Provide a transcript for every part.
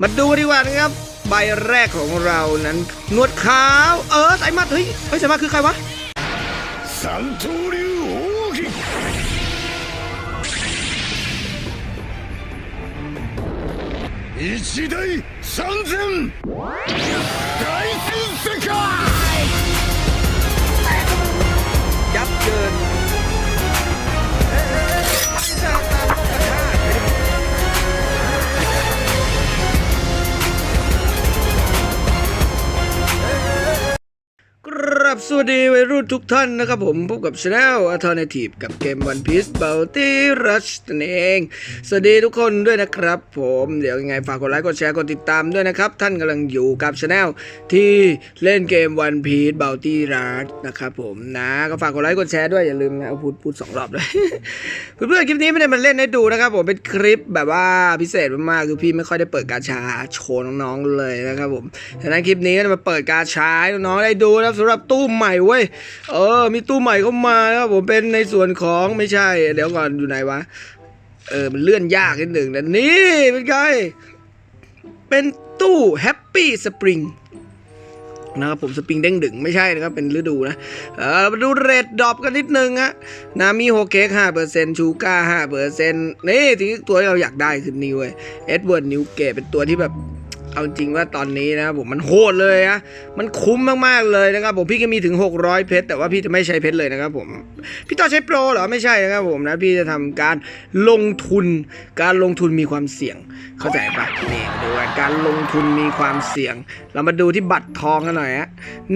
มาดูดีกว่านะครับ ใบแรกของเรานั้นหนวดขาว เออสายมัดเฮ้ยเฮ้ยสายมัดคือใครวะ 三刀流奥义一大三千大戦世界 วัสดีวัยรุ่นทุกท่านนะครับผมพบกับช anel Alternative กับเกม One Piece Bounty Rush นั่นเอง สวัสดีทุกคนด้วยนะครับผมเดี๋ยวยังไงฝากกดไลค์กดแชร์กดติดตามด้วยนะครับ ท่านกำลังอยู่กับช anel ที่เล่นเกม One Piece Bounty Rush นะครับผมนะก็ฝากกดไลค์กดแชร์ด้วยอย่าลืมนะเอาพูดพูดสองรอบเลยเพื่อนๆคลิปนี้ไม่ได้มาเล่นให้ดูนะครับผมเป็นคลิปแบบว่าพิเศษมากๆคือพี่ไม่ค่อยได้เปิดการชาโชว์น้องๆเลยนะครับผมฉะนั้นคลิปนี้ก็จะมาเปิดการชาให้น้องๆได้ดูนะครับสำหรับตู้ใหม่เว้ย เออ มีตู้ใหม่เข้ามานะครับผมเป็นในส่วนของไม่ใช่ เดี๋ยวก่อนอยู่ไหนวะ เออ มันเลื่อนยากนิดหนึ่งนะนี่เป็นไง เป็นตู้แฮปปี้สปริงนะครับผมสปริงเด้งดึงไม่ใช่นะครับ เป็นฤดูนะ เออมาดูเรดดรอปกันนิดนึงฮะนามีโฮเค้กห้าเปอร์เซ็นต์ชูก้าห้าเปอร์เซ็นต์นี่ที่ตัวที่เราอยากได้คือนิวเว้ยเอ็ดเวิร์ดนิวเกตเป็นตัวที่แบบ เอาจริงว่าตอนนี้นะครับผมมันโหดเลยนะมันคุ้มมากๆเลยนะครับผมพี่ก็มีถึง 600 เพชรแต่ว่าพี่จะไม่ใช้เพชรเลยนะครับผมพี่ต่อใช้โปรเหรอไม่ใช่นะครับผมนะพี่จะทำการลงทุน การลงทุนมีความเสี่ยง เข้าใจปะนี่ดูการลงทุนมีความเสี่ยง เรามาดูที่บัตรทองกันหน่อยฮะ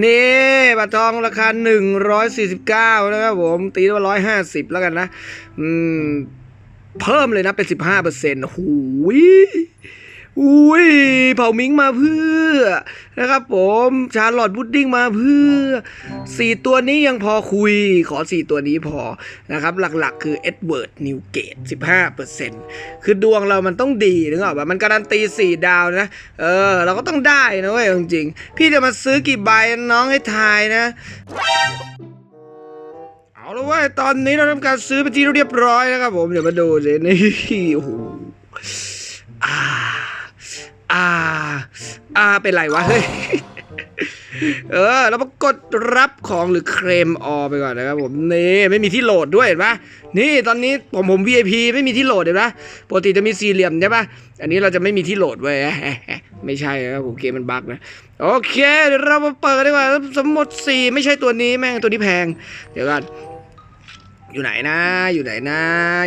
นี่บัตรทองราคา 149 นะครับผมตีว่า 150 แล้วกันนะอืมเพิ่มเลยนะเป็น 15เปอร์เซ็นต์หูย เผามิงมาเพื่อนะครับผมชาร์ลอตพุดดิ้งมาเพื่อสี่ตัวนี้ยังพอคุยขอสี่ตัวนี้พอนะครับหลักๆ คือเอ็ดเวิร์ดนิวเกต15%คือดวงเรามันต้องดีนึกออกปะมันการันตี4ดาวนะ เออ เราก็ต้องได้นะเว้ยจริงๆ พี่จะมาซื้อกี่ใบน้องให้ทายนะเอาละว้ยตอนนี้เราทำการซื้อไปที่เรียบร้อยนะครับผม เดี๋ยวมาดูสินี่โอ้โหอ่า อ่าอ่าเป็นไรวะเฮ้ยเออเรามากดรับของหรือเคลมออไปก่อนนะครับผมนี่ไม่มีที่โหลดด้วยเห็นปะนี่ตอนนี้ผมผม VIP ไม่มีที่โหลดเห็นปะปกติจะมีสี่เหลี่ยมใช่ปะอันนี้เราจะไม่มีที่โหลดไว้ยไม่ใช่นะครับผมเกมมันบั๊กนะโอเคเดี๋ยวเรามาเปิดดีกว่าสมมติสี่ไม่ใช่ตัวนี้แม่งตัวนี้แพง เดี๋ยวก่อน อยู่ไหนนะ อยู่ไหนนะ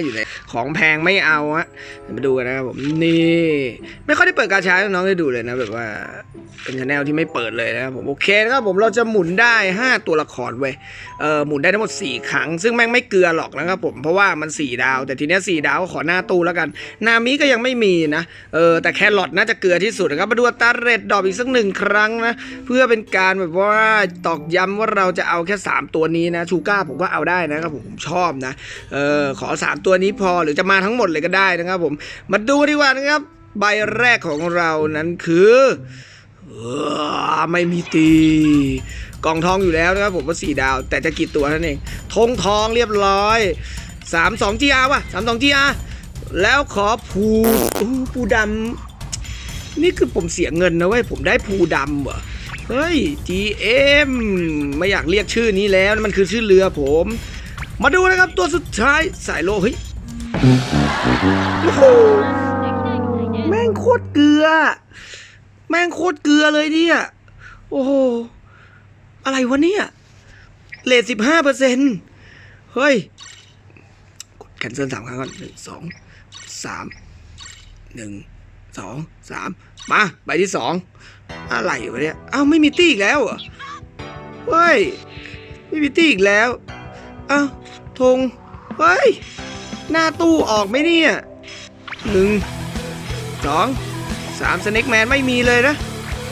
อยู่ไหน ของแพงไม่เอาอะมาดูกันนะครับผม นี่ ไม่ค่อยได้เปิดการใช้น้องๆได้ดูเลยนะ แบบว่า เป็นชาแนลที่ไม่เปิดเลยนะครับผม โอเคนะครับผม เราจะหมุนได้ 5 ตัวละครเว้ย เออหมุนได้ทั้งหมด 4 ครั้ง ซึ่งแม่งไม่เกลือหรอกนะครับผม เพราะว่ามัน 4 ดาว แต่ทีเนี้ย4ดาวก็ขอหน้าตู้แล้วกัน นามิก็ยังไม่มีนะ เออ แต่แครอทน่าจะเกลือที่สุดนะครับ มาดูตาเรทดอปอีกสักหนึ่งครั้งนะ เพื่อเป็นการแบบว่าตอกย้ำว่าเราจะเอาแค่ 3 ตัวนี้นะ ชูก้าผมก็เอาได้นะครับผมผมชอบนะเออขอ 3 ตัวนี้พอหรือจะมาทั้งหมดเลยก็ได้นะครับผมมาดูดีกว่านะครับ ใบแรกของเรานั้นคือเออไม่มีตีกล่องทองอยู่แล้วนะครับผมว่าสี่ดาว แต่จะกี่ตัวนั่นเองธงทองเรียบร้อยสามสองจีอาร์ว่ะสามสองจีอาร์แล้วขอภูอู้ภูดำนี่คือผมเสียเงินนะเว้ยผมได้ภูดำเหรอเฮ้ย GM ไม่อยากเรียกชื่อนี้แล้วมันคือชื่อเรือผม มาดูนะครับตัวสุดท้ายสายโลเฮ้ยโอ้โหแม่งโคตรเกลือ แม่งโคตรเกลือเลยเนี่ย โอ้โห อะไรวะเนี่ยเลทสิบห้าเปอร์เซ็นต์เฮ้ย กดแคนเซิลสามครั้งก่อนหนึ่งสองสามหนึ่งสองสามมาใบที่สองอะไรวะเนี่ยเอ้าไม่มีตี้อีกแล้วเหรอเฮ้ยไม่มีตี้อีกแล้วเอ้า ธงเฮ้ย หน้าตู้ออกไหมเนี่ยหนึ่งสองสามสเน็กแมนไม่มีเลยนะ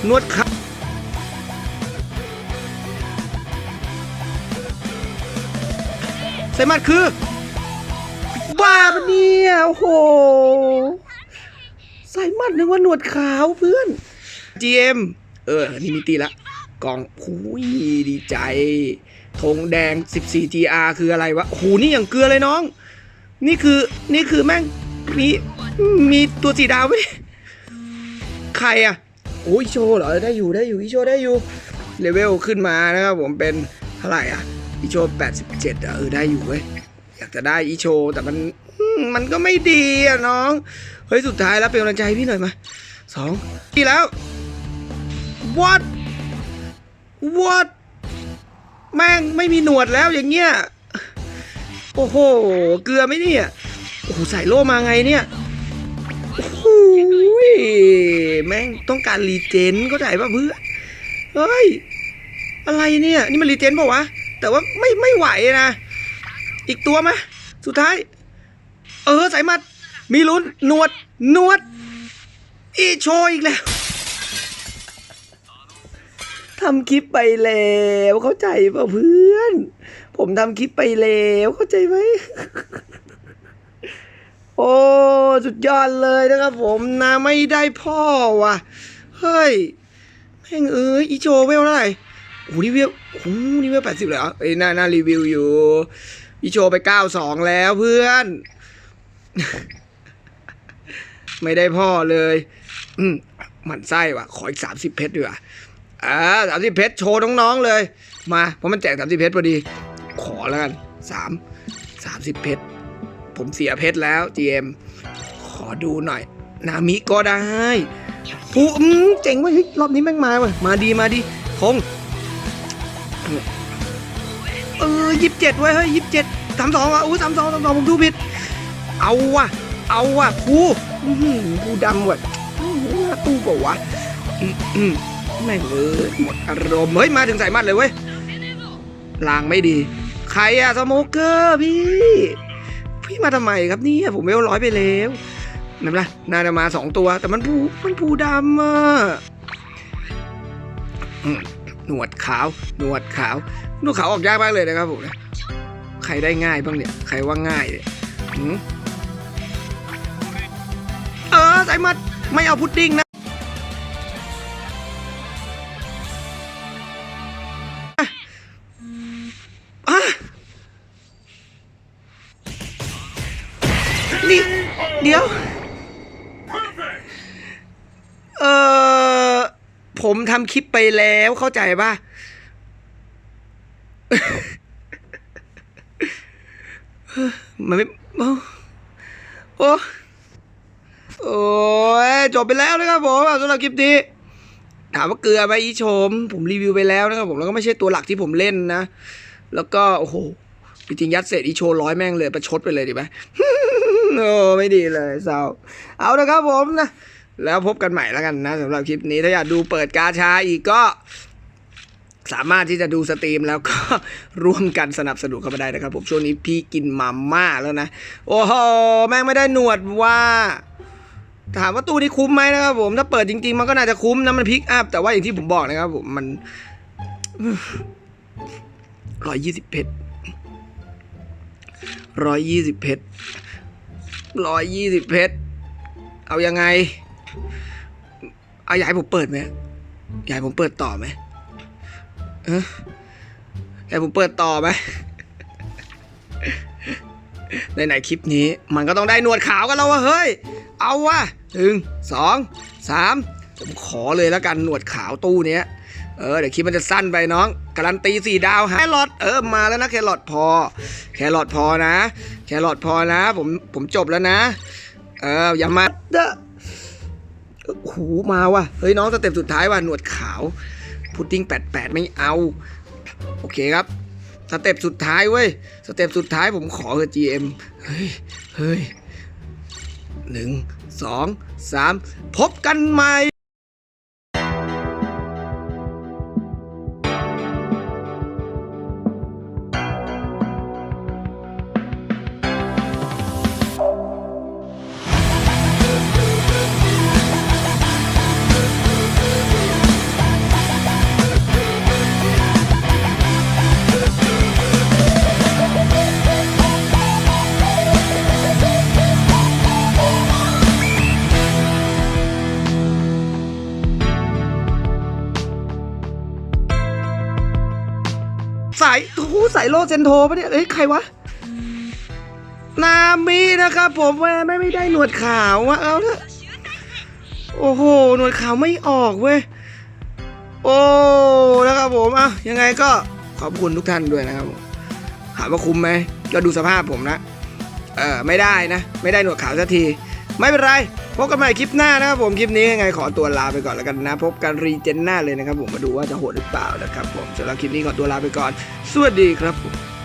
นวดขาใส่มัดคือ บ้าปะเนี่ย โอ้โห ใส่มัดนึกว่าหนวดขาวเพื่อน GM เออ นี่มีตีละ กองหูยดีใจ ธงแดง 14 GR คืออะไรวะหูนี่อย่างเกลือเลยน้อง นี่คือนี่คือแม่งมีมีตัวสีดาวไหมใครอะโอ้ยอิโชเหรอได้อยู่ได้อยู่อิโชได้อยู่เลเวลขึ้นมานะครับผมเป็นเท่าไหร่อะอิโช87อะเออได้อยู่เว้ยอยากจะได้อิโชแต่มันมันก็ไม่ดีอะน้อง เฮ้ย สุดท้ายแล้วเป็นกำลังใจพี่หน่อยมาสองที่แล้ว what what แม่งไม่มีหนวดแล้วอย่างเงี้ย โอ้โห เกลือไหมเนี่ย โอ้โหใส่โล่มาไงเนี่ย โอ้โหยแม่งต้องการรีเจนก็ได้ป่ะเพื่อนเฮ้ย อะไรเนี่ย นี่มันรีเจนป่าวะ แต่ว่าไม่ไม่ไหวนะ อีกตัวไหมสุดท้าย เออ ใส่มัด มีลุ้น หนวด หนวด อีโชอีกแล้ว ทำคลิปไปแล้วเข้าใจป่ะเพื่อน ผมทำคลิปไปแล้วเข้าใจไหมโอ้สุดยอดเลยนะครับผมนะไม่ได้พ่อว่ะ เฮ้ยแม่งเอ้ยอีโจเวลเท่าไหร่โอ้นี่เวโอ้นี่เวแปดสิบเลยเหรอเอ้ยน่าน่ารีวิวอยู่อีโจไปเก้าสองแล้วเพื่อน ไม่ได้พ่อเลย อืมหมันไส้ว่ะ ขออีกสามสิบเพชรดีกว่า อ่าสามสิบเพชรโชว์น้องๆเลย มาเพราะมันแจกสามสิบเพชรพอดี ขอแล้วกันสามสามสิบเพชรผมเสียเพชรแล้ว GM ขอดูหน่อย นามิก็ได้ผู้อืมเจ๋งว้ยเฮ้ยรอบนี้แม่งมาว้ยมาดีมาดีคงเออยี่สิบเจ็ดเว้เฮ้ยยี่สิบเจ็ดสามสองอะอู้สามสองสามสองผมดูผิด เอาว่ะ เอาว่ะผู้อื้มผู้ดำว่ะอื้อหือหน้าตู้เปล่าวะอืม แม่งเออหมดอารมณ์เฮ้ยมาถึงใส่มัดเลยเว้ยลางไม่ดี ใครอะสโมเกอร์พี่ พี่มาทำไมครับนี่ผมเวลร้อยไปแล้วนั่นละน่าจะมาสองตัว แต่มันผูมันผูดำอะหนวดขาว หนวดขาว หนวดขาวออกยากมากเลยนะครับผมใครได้ง่ายบ้างเนี่ย ใครว่าง่ายเนี่ยเออสายมัดไม่เอาพุดดิ้งนะ นี่เดี๋ยว เออผมทำคลิปไปแล้วเข้าใจป่ะ มันไม่ โอ้โอ้ยจบไปแล้วนะครับผมสำหรับคลิปนี้ถามว่าเกลือไหมอีชม ผมรีวิวไปแล้วนะครับผมแล้วก็ไม่ใช่ตัวหลักที่ผมเล่นนะ แล้วก็โอ้โหจริงๆยัดเศษอีโชร้อยแม่งเลยประชดไปเลยดีไหมโอ้ไม่ดีเลยเศร้าเอาละครับผมนะ แล้วพบกันใหม่แล้วกันนะสำหรับคลิปนี้ถ้าอยากดูเปิดกาชาอีกก็ สามารถที่จะดูสตรีมแล้วก็ร่วมกันสนับสนุนเข้ามาได้นะครับผมช่วงนี้พี่กินมาม่าแล้วนะ โอ้โหแม่งไม่ได้หนวดว่าถามว่าตู้นี้คุ้มไหมนะครับผมถ้าเปิดจริง ๆ มันก็น่าจะคุ้มนะมันพิกอัพแต่ว่าอย่างที่ผมบอกนะครับผมมัน ร้อยยี่สิบเพชรร้อยยี่สิบเพชรร้อยยี่สิบเพชรเอายังไง เอาอยากให้ผมเปิดไหมอยากให้ผมเปิดต่อไหมเอออยากให้ผมเปิดต่อไหมในไหนคลิปนี้ มันก็ต้องได้หนวดขาวกันแล้ววะเฮ้ย เอาวะหนึ่งสองสามผมขอเลยแล้วกันหนวดขาวตู้เนี้ย เออเดี๋ยวคลิปมันจะสั้นไปน้องการันตีสี่ดาวฮะแครอทเออมาแล้วนะแครอทพอ แครอทพอนะ แครอทพอนะผมผมจบแล้วนะ เอออย่ามาเด้อโอ้โหมาว่ะเฮ้ยน้องสเต็ปสุดท้ายว่ะหนวดขาว พุดดิ้งแปดแปดไม่เอา โอเคครับสเต็ปสุดท้ายเว้ยสเต็ปสุดท้ายผมขอเอ GM เฮ้ยเฮ้ยหนึ่งสองสามพบกันใหม่ โอ้โหสายโลเซนโทปะเนี่ยเอ้ยใครวะ นามินะครับผมแม่ไม่ไม่ได้หนวดขาววะเอาเถอะโอ้โห หนวดขาวไม่ออกเว้ย โอ้นะครับผมอะยังไงก็ขอบคุณทุกท่านด้วยนะครับผมถามว่าคุ้มไหมก็ดูสภาพผมนะ เออไม่ได้นะ ไม่ได้หนวดขาวสักที ไม่เป็นไร พบกันใหม่คลิปหน้านะครับผมคลิปนี้ยังไงขอตัวลาไปก่อนแล้วกันนะ พบกันรีเจนหน้าเลยนะครับผมมาดูว่าจะโหดหรือเปล่านะครับผมสำหรับคลิปนี้ขอตัวลาไปก่อน สวัสดีครับผม